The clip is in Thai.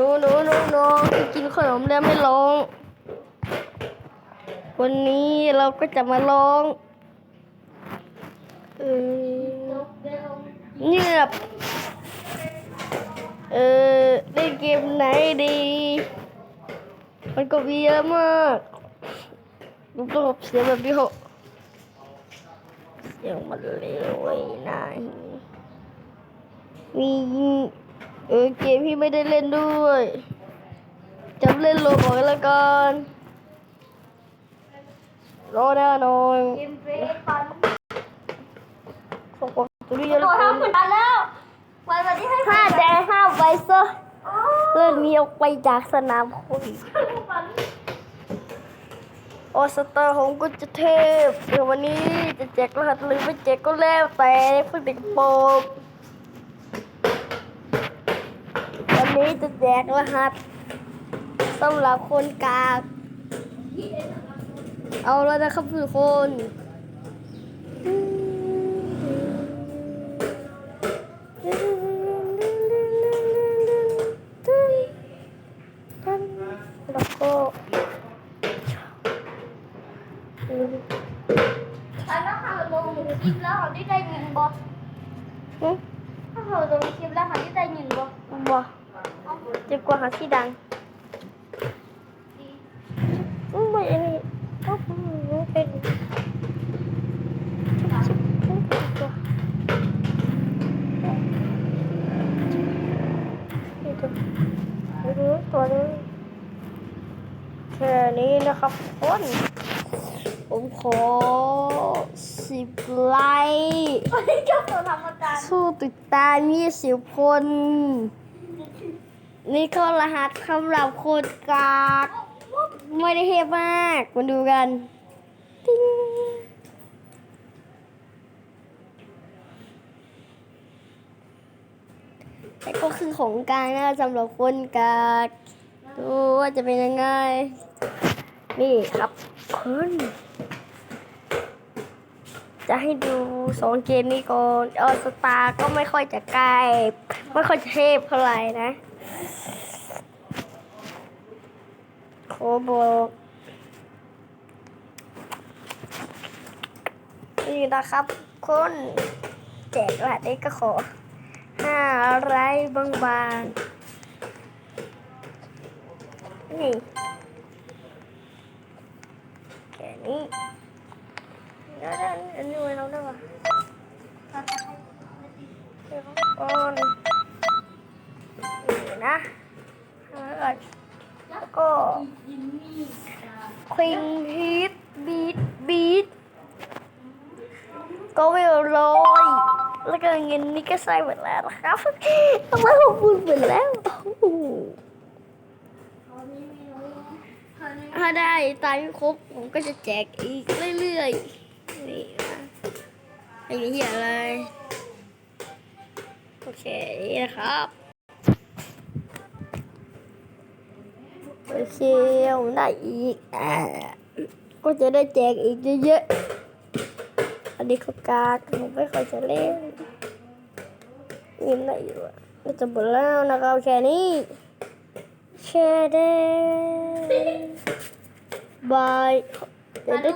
นูหนูหนูหนูกินขนมแล้วไม่ร้อง วันนี้เราก็จะมาร้องเออเงียบ เออเล่นเกมไหนดี มันก็มีเยอะมากดูตัวเสียงแบบนี้เหรอเสียงมันเร็วไอ้นายมี เออเกมที่ไม่ได้เล่นด้วยจำเล่นโลบอกกันละกันรอแน่นอนเกมเฟซปันขอบคุณตัวนี้เยอะโอ้เหลยทำเหมือนกันแล้ววันวันที่ให้ห้าแดงห้าไวเซอร์เลื่อนมีออกไปจากสนามคุยออสตาร์ของกุจะเทพเดี๋ยววันนี้จะแจกรหัสหรือไม่แจกก็แล้วแต่ผู้ติดโปกวั นนี้จะแจกรหัสสำหรับคนกาก เอาแล้วนะครับทุกคนแล้วก็ถ้าเขาลงคลิปแล้วเขาได้ได้เงินบ่อืมถ้าเขาลงคลิปแล้วเขาได้ได้เงินบ่บ่ เจ็บกว่าหาที่ดังอืมไม่เอ้ยก็เป็นนี่ตัวนี้ตัวนี้แค่นี้นะครับคนผมขอสิบไลค์สู้ติดตามยี่สิบคน นี่ก็รหัสสำหรับคนกากไม่ได้เทพมากมาดูกันติ๊งแต่ก็คือของกลางนะสำหรับคนกากดูว่าจะเป็นยังไง นี่ครับคุณจะให้ดูสองเกมนี้ก่อน ออสตาก็ไม่ค่อยจะใกล้ ไม่ค่อยจะเทพเท่าไหร่นะ ขอบอกนี่นะครับคนแจกรหัสนี้ก็ขอห้าไรบางๆ นี่แค่นี้เดี๋ยวอันนี้เราได้ปะอ๋อน นะแล้วก็ควิงฮีทบีทบีทก็เวลลอยแล้วก็เงินนี่ก็ใส่หมดแล้วนะครับทำไมผมพูดหมดแล้วถ้าได้ตายไม่ครบผมก็จะแจกอีกเรื่อยๆนี่นะไอ้นี่อะไร โอเค นี่นะครับ โอเคผมได้อีกก็จะได้แจกอีกเยอะๆ อันนี้เขากากผมไม่ค่อยจะเล่นยินได้อยู่อะก็จะหมดแล้วนะครับแค่นี้แชร์ได้บายเดี๋ยวได้